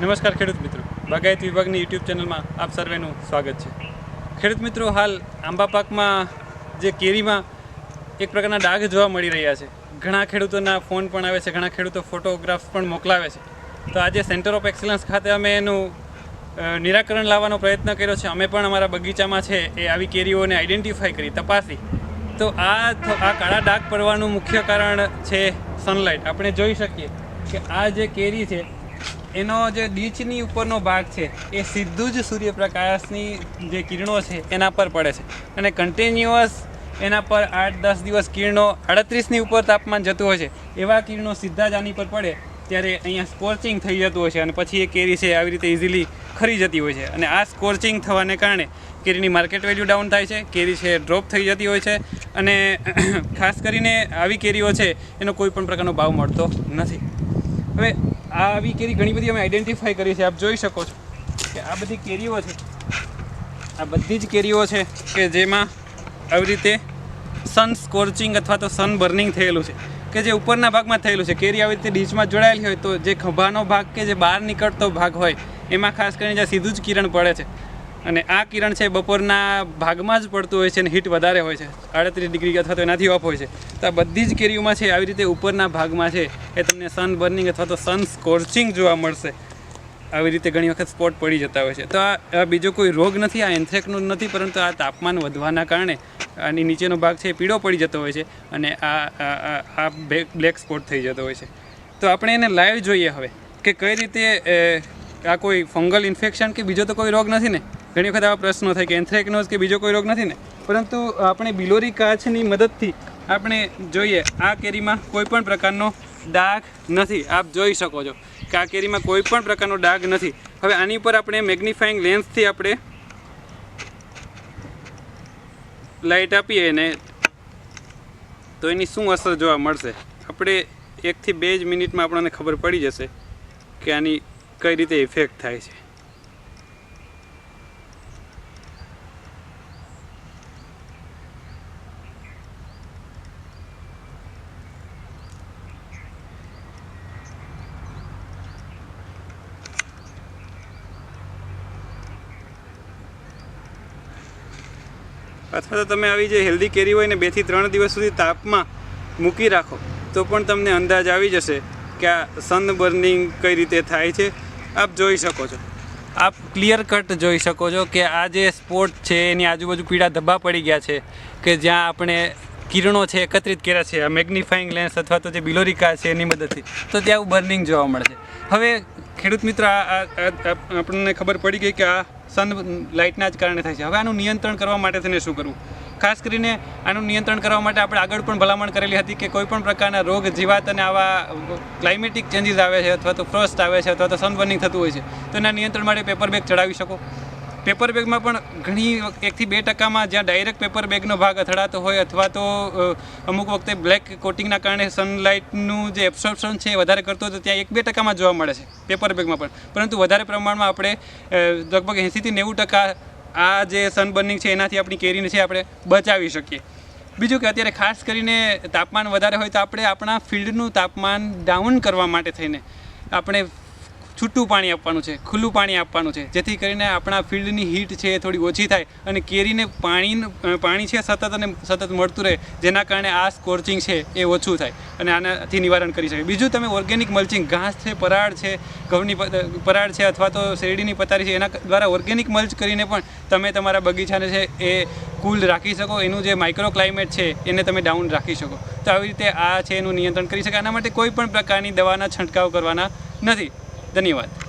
નમસ્કાર ખેડૂત મિત્રો. બાગાયત વિભાગની યુટ્યુબ ચેનલમાં આપ સર્વેનું સ્વાગત છે. ખેડૂત મિત્રો, હાલ આંબા પાકમાં જે કેરીમાં એક પ્રકારના ડાઘ જોવા મળી રહ્યા છે. ઘણા ખેડૂતોના ફોન પણ આવે છે, ઘણા ખેડૂતો ફોટોગ્રાફ્સ પણ મોકલાવે છે. તો આજે સેન્ટર ઓફ એક્સલન્સ ખાતે અમે એનું નિરાકરણ લાવવાનો પ્રયત્ન કર્યો છે. અમે પણ અમારા બગીચામાં છે એ આવી કેરીઓને આઈડેન્ટિફાઈ કરી, તપાસી. તો આ આ કાળા ડાઘ પડવાનું મુખ્ય કારણ છે સનલાઇટ આપણે જોઈ શકીએ કે આ જે કેરી છે એનો જે ડીચની ઉપરનો ભાગ છે, એ સીધું જ સૂર્યપ્રકાશની જે કિરણો છે, એના પર પડે છે. અને કન્ટિન્યુઅસ એના પર આઠ દસ દિવસ કિરણો અડત્રીસની ઉપર તાપમાન જતું હોય છે. એવા કિરણો સીધા જ આની પર પડે, ત્યારે અહીંયા સ્કોર્ચિંગ થઈ જતું હોય છે અને પછી એ કેરી છે આવી રીતે ઇઝીલી ખરી જતી હોય છે. અને આ સ્કોર્ચિંગ થવાને કારણે કેરીની માર્કેટ વેલ્યુ ડાઉન થાય છે, કેરી છે ડ્રોપ થઈ જતી હોય છે. અને ખાસ કરીને આવી કેરીઓ છે, એનો કોઈ પણ પ્રકારનો ભાવ મળતો નથી. હવે આ આવી કેરી ઘણી બધી અમે આઈડેન્ટિફાઈ કરી છે, આપ જોઈ શકો છો કે આ બધી કેરીઓ છે. આ બધી જ કેરીઓ છે કે જેમાં આવી રીતે સન સ્કોર્ચિંગ અથવા તો સન બર્નિંગ થયેલું છે. કે જે ઉપરના ભાગમાં થયેલું છે. કેરી આવી રીતે ડીચમાં જોડાયેલી હોય તો જે ખભાનો ભાગ કે જે બહાર નીકળતો ભાગ હોય, એમાં ખાસ કરીને જ્યાં સીધું જ કિરણ પડે છે. અને આ કિરણ છે બપોરના ભાગમાં જ પડતું હોય છે અને હીટ વધારે હોય છે. આડત્રીસ ડિગ્રી અથવા તો એનાથી ઓફ હોય છે. તો આ બધી જ કેરીઓમાં છે આવી રીતે ઉપરના ભાગમાં છે એ તમને સન બર્નિંગ અથવા તો સન સ્કોર્ચિંગ જોવા મળશે. આવી રીતે ઘણી વખત સ્પોટ પડી જતા હોય છે. તો આ બીજો કોઈ રોગ નથી, આ એન્થ્રેકનો નથી, પરંતુ આ તાપમાન વધવાના કારણે આની નીચેનો ભાગ છે પીળો પડી જતો હોય છે અને આ આ બ્લેક સ્પોટ થઈ જતો હોય છે. તો આપણે એને લાઈવ જોઈએ હવે કે કઈ રીતે આ કોઈ ફંગલ ઇન્ફેક્શન કે બીજો તો કોઈ રોગ નથી ને? ઘણી વખત આવા પ્રશ્નો થાય કે એન્થ્રેકનોઝ કે બીજો કોઈ રોગ નથી ને? પરંતુ આપણે બિલોરી કાચની મદદથી આપણે જોઈએ આ કેરીમાં કોઈ પણ પ્રકારનો ડાઘ નથી. આપ જોઈ શકો છો કે આ કેરીમાં કોઈ પણ પ્રકારનો ડાઘ નથી. હવે આની ઉપર આપણે મેગ્નિફાઈંગ લેન્સથી આપણે લાઇટ આપીએ ને તો એની શું અસર જોવા મળશે? આપણે એકથી બે જ મિનિટમાં આપણને ખબર પડી જશે કે આની કઈ રીતે ઇફેક્ટ થાય છે. અથવા તો તમે આવી જે હેલ્ધી કેરી હોય ને બેથી ત્રણ દિવસ સુધી તાપમાં મૂકી રાખો, તો પણ તમને અંદાજ આવી જશે કે આ સન બર્નિંગ કઈ રીતે થાય છે. આપ જોઈ શકો છો. આપ ક્લિયર કટ જોઈ શકો છો કે આ જે સ્પોટ છે, એની આજુબાજુ પીળા ધબ્બા પડી ગયા છે, કે જ્યાં આપણે કિરણો છે, એકત્રિત કર્યા છે, આ મેગ્નિફાઈંગ લેન્સ અથવા તો જે બિલોરિકા છે, એની મદદથી. તો ત્યાં બર્નિંગ જોવા મળે છે. હવે ખેડૂત મિત્ર આપણને ખબર પડી ગઈ કે આ સન લાઇટના જ કારણે થાય છે. હવે આનું નિયંત્રણ કરવા માટે થઈને શું કરવું? ખાસ કરીને આનું નિયંત્રણ કરવા માટે આપણે આગળ પણ ભલામણ કરેલી હતી કે કોઈ પણ પ્રકારના રોગ જીવાત અને આવા ક્લાઇમેટિક ચેન્જીસ આવે છે અથવા તો ફ્રોસ્ટ આવે છે અથવા તો સનબર્નિંગ થતું હોય છે. તો એના નિયંત્રણ માટે પેપર બેગ ચડાવી શકો. પેપર બેગમાં પણ ઘણી એકથી બે ટકામાં જ્યાં ડાયરેક્ટ પેપર બેગનો ભાગ અથડાતો હોય અથવા તો અમુક વખતે બ્લેક કોટિંગના કારણે સનલાઇટનું જે એબ્સોર્પ્શન છે વધારે કરતો તો ત્યાં એક બે ટકામાં જોવા મળે છે પેપર બેગમાં પણ. પરંતુ વધારે પ્રમાણમાં આપણે લગભગ એંસીથી નેવું ટકા આ જે સનબર્નિંગ છે એનાથી આપણી કેરીને છે આપણે બચાવી શકીએ. બીજું કે અત્યારે ખાસ કરીને તાપમાન વધારે હોય તો આપણે આપણા ફિલ્ડનું તાપમાન ડાઉન કરવા માટે થઈને આપણે છૂટું પાણી આપવાનું છે, ખુલ્લું પાણી આપવાનું છે. જેથી કરીને આપણા ફિલ્ડની હીટ છે એ થોડી ઓછી થાય અને કેરીને પાણી પાણી છે સતત અને સતત મળતું રહે, જેના કારણે આ સ્કોર્ચિંગ છે એ ઓછું થાય અને આનાથી નિવારણ કરી શકે બીજું તમે ઓર્ગેનિક મલ્ચિંગ ઘાસ છે, પરાળ છે, ઘઉંની પરાળ છે અથવા તો શેરડીની પતારી છે, એના દ્વારા ઓર્ગેનિક મલ્ચ કરીને પણ તમે તમારા બગીચાને છે એ કુલ રાખી શકો. એનું જે માઇક્રો ક્લાઇમેટ છે એને તમે ડાઉન રાખી શકો. તો આવી રીતે આ છે એનું નિયંત્રણ કરી શકાય. આના માટે કોઈ પણ પ્રકારની દવાના છંટકાવ કરવાના નથી. ધન્યવાદ.